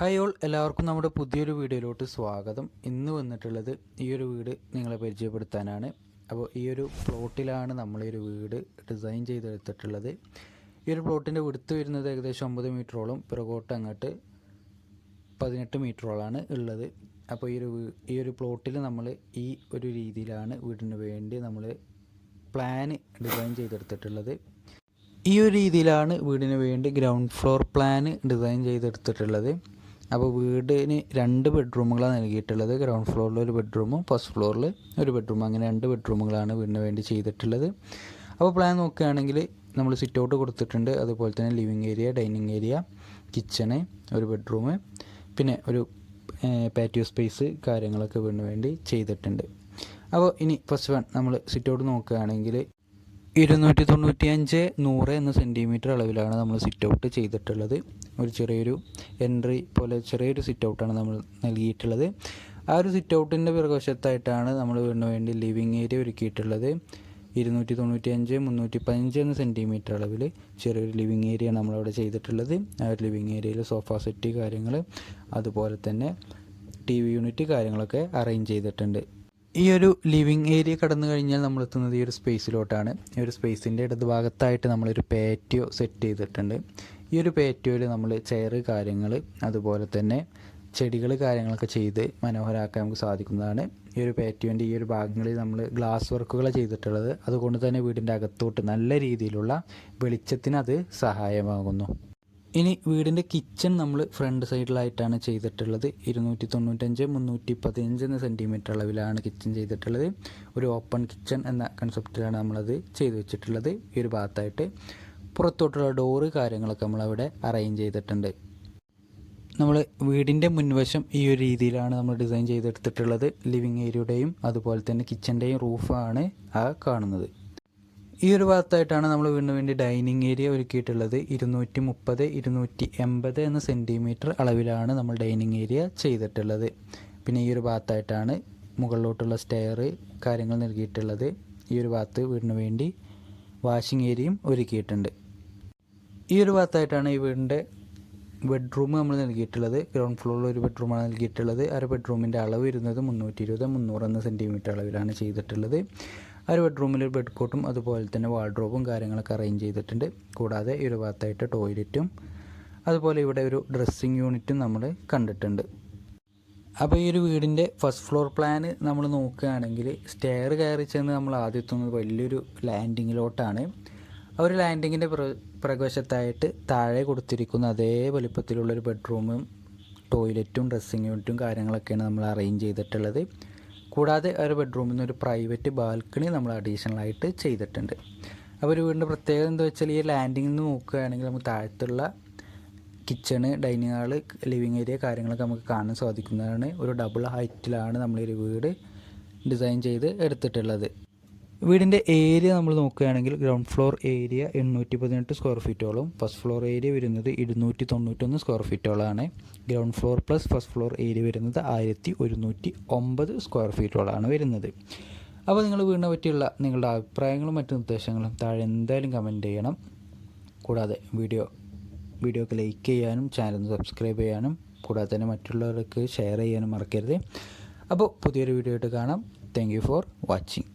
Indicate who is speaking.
Speaker 1: Hi all എല്ലാവർക്കും നമ്മുടെ പുതിയൊരു വീഡിയോയിലോട്ട് സ്വാഗതം. ഇന്ന് വന്നിട്ടുള്ളത് ഈ ഒരു വീട് നിങ്ങളെ പരിചയപ്പെടുത്താനാണ്. അപ്പോൾ ഈ ഒരു പ്ലോട്ടിലാണ് നമ്മൾ ഈ ഒരു വീട് ഡിസൈൻ ചെയ്തെടുത്തിട്ടുള്ളത്. ഈ ഒരു പ്ലോട്ടിന്റെ വിടുത്ത് വരുന്നത് ഏകദേശം ഒമ്പത് മീറ്ററോളം പിറകോട്ട് അങ്ങോട്ട് പതിനെട്ട് മീറ്ററോളാണ് ഉള്ളത്. അപ്പോൾ ഈ ഒരു ഈ ഒരു പ്ലോട്ടിൽ നമ്മൾ ഈ ഒരു രീതിയിലാണ് വീടിന് വേണ്ടി നമ്മൾ പ്ലാന് ഡിസൈൻ ചെയ്തെടുത്തിട്ടുള്ളത്. ഈ ഒരു രീതിയിലാണ് വീടിന് വേണ്ടി ഗ്രൗണ്ട് ഫ്ലോർ പ്ലാന് ഡിസൈൻ ചെയ്തെടുത്തിട്ടുള്ളത്. അപ്പോൾ വീടിന് രണ്ട് ബെഡ്റൂമുകളാണ് നൽകിയിട്ടുള്ളത്. ഗ്രൗണ്ട് ഫ്ലോറിൽ ഒരു ബെഡ്റൂമും ഫസ്റ്റ് ഫ്ലോറിൽ ഒരു ബെഡ്റൂം അങ്ങനെ രണ്ട് ബെഡ്റൂമുകളാണ് വീടിന് വേണ്ടി ചെയ്തിട്ടുള്ളത്. അപ്പോൾ പ്ലാൻ നോക്കുകയാണെങ്കിൽ നമ്മൾ സിറ്റ് ഔട്ട് കൊടുത്തിട്ടുണ്ട്. അതുപോലെ തന്നെ living area dining area kitchen ഒരു ബെഡ്റൂം പിന്നെ ഒരു പാറ്റിയോ സ്പേസ് കാര്യങ്ങളൊക്കെ വീടിന് വേണ്ടി ചെയ്തിട്ടുണ്ട്. അപ്പോൾ ഇനി ഫസ്റ്റ് വൺ നമ്മൾ സിറ്റ് ഔട്ട് നോക്കുകയാണെങ്കിൽ ഇരുന്നൂറ്റി തൊണ്ണൂറ്റി അഞ്ച് നൂറ് എന്ന സെന്റിമീറ്റർ അളവിലാണ് നമ്മൾ സിറ്റ് ഔട്ട് ചെയ്തിട്ടുള്ളത്. ഒരു ചെറിയൊരു എൻട്രി പോലെ ചെറിയൊരു സിറ്റ് ഔട്ടാണ് നമ്മൾ നൽകിയിട്ടുള്ളത്. ആ ഒരു സിറ്റ് ഔട്ടിന്റെ പിറകുവശത്തായിട്ടാണ് നമ്മൾ വീടിന് വേണ്ടി ലിവിങ് ഏരിയ ഒരുക്കിയിട്ടുള്ളത്. ഇരുന്നൂറ്റി തൊണ്ണൂറ്റി അഞ്ച് മുന്നൂറ്റി പതിനഞ്ച് എന്ന സെന്റിമീറ്റർ അളവിൽ ചെറിയൊരു ലിവിങ് ഏരിയ നമ്മളവിടെ ചെയ്തിട്ടുള്ളത്. ആ ഒരു ലിവിങ് ഏരിയയിൽ സോഫ സെറ്റ് കാര്യങ്ങൾ അതുപോലെ തന്നെ ടി വി യൂണിറ്റ് കാര്യങ്ങളൊക്കെ അറേഞ്ച് ചെയ്തിട്ടുണ്ട്. ഈ ഒരു ലിവിങ് ഏരിയ കടന്നു കഴിഞ്ഞാൽ നമ്മൾ എത്തുന്നത് ഈ ഒരു സ്പേസിലോട്ടാണ്. ഈ ഒരു സ്പേസിന്റെ ഇടത് ഭാഗത്തായിട്ട് നമ്മളൊരു പേറ്റിയോ സെറ്റ് ചെയ്തിട്ടുണ്ട്. ഈ ഒരു പേറ്റിയോയിൽ നമ്മൾ ചെയർ കാര്യങ്ങൾ അതുപോലെ തന്നെ ചെടികൾ കാര്യങ്ങളൊക്കെ ചെയ്ത് മനോഹരമാക്കാൻ നമുക്ക് സാധിക്കുന്നതാണ്. ഈ ഒരു പാറ്റിയോന്റെ ഈ ഒരു ഭാഗങ്ങളിൽ നമ്മൾ ഗ്ലാസ് വർക്കുകൾ ചെയ്തിട്ടുള്ളത്. അതുകൊണ്ട് തന്നെ വീടിന്റെ അകത്തോട്ട് നല്ല രീതിയിലുള്ള വെളിച്ചത്തിന് അത് സഹായമാകുന്നു. ഇനി വീടിന്റെ കിച്ചൺ നമ്മൾ ഫ്രണ്ട് സൈഡിലായിട്ടാണ് ചെയ്തിട്ടുള്ളത്. ഇരുന്നൂറ്റി തൊണ്ണൂറ്റഞ്ച് മുന്നൂറ്റി പതിനഞ്ച് എന്ന സെന്റിമീറ്റർ അളവിലാണ് കിച്ചൺ ചെയ്തിട്ടുള്ളത്. ഒരു ഓപ്പൺ കിച്ചൺ എന്ന കൺസെപ്റ്റിലാണ് നമ്മളത് ചെയ്തു വെച്ചിട്ടുള്ളത്. ഈ ഒരു ഭാഗത്തായിട്ട് പുറത്തോട്ടുള്ള ഡോറ് കാര്യങ്ങളൊക്കെ നമ്മളവിടെ അറേഞ്ച് ചെയ്തിട്ടുണ്ട്. നമ്മൾ വീടിന്റെ മുൻവശം ഈ ഒരു രീതിയിലാണ് നമ്മൾ ഡിസൈൻ ചെയ്തെടുത്തിട്ടുള്ളത്. ലിവിങ് ഏരിയയുടെയും അതുപോലെ തന്നെ കിച്ചന്റെയും റൂഫാണ് ആ കാണുന്നത്. ഈ ഒരു ഭാഗത്തായിട്ടാണ് നമ്മൾ വീണ്ടും വേണ്ടി ഡൈനിങ് ഏരിയ ഒരുക്കിയിട്ടുള്ളത്. ഇരുന്നൂറ്റി മുപ്പത് ഇരുന്നൂറ്റി എൺപത് എന്ന സെന്റിമീറ്റർ അളവിലാണ് നമ്മൾ ഡൈനിങ് ഏരിയ ചെയ്തിട്ടുള്ളത്. പിന്നെ ഈ ഒരു ഭാഗത്തായിട്ടാണ് മുകളിലോട്ടുള്ള സ്റ്റെയർ കാര്യങ്ങൾ നൽകിയിട്ടുള്ളത്. ഈ ഒരു ഭാഗത്ത് വീടിന് വേണ്ടി വാഷിംഗ് ഏരിയയും ഒരുക്കിയിട്ടുണ്ട്. ഈ ഒരു ഭാഗത്തായിട്ടാണ് ഈ വീടിന്റെ ബെഡ്റൂം നമ്മൾ നൽകിയിട്ടുള്ളത്. ഗ്രൗണ്ട് ഫ്ലോറിൽ ഒരു ബെഡ്റൂമാണ് നൽകിയിട്ടുള്ളത്. ആ ബെഡ്റൂമിന്റെ അളവ് വരുന്നത് മുന്നൂറ്റി ഇരുപത് മുന്നൂറ് എന്ന സെന്റിമീറ്റർ അളവിലാണ് ചെയ്തിട്ടുള്ളത്. ഒരു ബെഡ്റൂമിൽ ഒരു ബെഡ് കോട്ടും അതുപോലെ തന്നെ വാർഡ്രോബും കാര്യങ്ങളൊക്കെ അറേഞ്ച് ചെയ്തിട്ടുണ്ട്. കൂടാതെ ഈ ഒരു ഭാഗത്തായിട്ട് ടോയ്ലറ്റും അതുപോലെ ഇവിടെ ഒരു ഡ്രസ്സിങ് യൂണിറ്റും നമ്മൾ കണ്ടിട്ടുണ്ട്. അപ്പോൾ ഈ ഒരു വീടിന്റെ ഫസ്റ്റ് ഫ്ലോർ പ്ലാൻ നമ്മൾ നോക്കുകയാണെങ്കിൽ സ്റ്റെയർ കയറി ചെന്ന് നമ്മൾ ആദ്യം എത്തുന്നത് വലിയൊരു ലാൻഡിങ്ങിലോട്ടാണ് ആ ഒരു ലാൻഡിങ്ങിന്റെ പ്ര പ്രകവശത്തായിട്ട് താഴെ കൊടുത്തിരിക്കുന്ന അതേ വലിപ്പത്തിലുള്ളൊരു ബെഡ്റൂമും ടോയ്ലറ്റും ഡ്രസ്സിങ് യൂണിറ്റും കാര്യങ്ങളൊക്കെയാണ് നമ്മൾ അറേഞ്ച് ചെയ്തിട്ടുള്ളത്. കൂടാതെ ഒരു ബെഡ്റൂമിൽ നിന്ന് ഒരു പ്രൈവറ്റ് ബാൽക്കണി നമ്മൾ അഡീഷണൽ ആയിട്ട് ചെയ്തിട്ടുണ്ട്. അപ്പോൾ ഒരു വീടിന്റെ പ്രത്യേകത എന്താ വെച്ചാൽ ഈ ലാൻഡിങ്ങിൽ നിന്ന് നോക്കുകയാണെങ്കിൽ നമുക്ക് താഴത്തുള്ള kitchen dining hall living area കാര്യങ്ങളൊക്കെ നമുക്ക് കാണാൻ സാധിക്കുന്നതാണ്. ഒരു ഡബിൾ ഹൈറ്റിലാണ് നമ്മൾ ഈ വീട് ഡിസൈൻ ചെയ്ത് എടുത്തിട്ടുള്ളത്. വീടിന്റെ ഏരിയ നമ്മൾ നോക്കുകയാണെങ്കിൽ ഗ്രൗണ്ട് ഫ്ലോർ ഏരിയ എണ്ണൂറ്റി പതിനെട്ട് സ്ക്വയർ ഫീറ്റോളം ഫസ്റ്റ് ഫ്ലോർ ഏരിയ വരുന്നത് ഇരുന്നൂറ്റി തൊണ്ണൂറ്റൊന്ന് square ഫീറ്റോളാണ് ground floor plus first floor area വരുന്നത് ആയിരത്തി ഒരുന്നൂറ്റി ഒമ്പത് സ്ക്വയർ ഫീറ്റോളാണ് വരുന്നത്. അപ്പോൾ നിങ്ങൾ വീടിനെ പറ്റിയുള്ള നിങ്ങളുടെ അഭിപ്രായങ്ങളും മറ്റു നിർദ്ദേശങ്ങളും താഴെ എന്തായാലും കമന്റ് ചെയ്യണം. കൂടാതെ വീഡിയോ വീഡിയോക്ക് ലൈക്ക് ചെയ്യാനും ചാനൽ സബ്സ്ക്രൈബ് ചെയ്യാനും കൂടാതെ തന്നെ മറ്റുള്ളവർക്ക് ഷെയർ ചെയ്യാനും മറക്കരുത്. അപ്പോൾ പുതിയൊരു വീഡിയോ ആയിട്ട് കാണാം. Thank for watching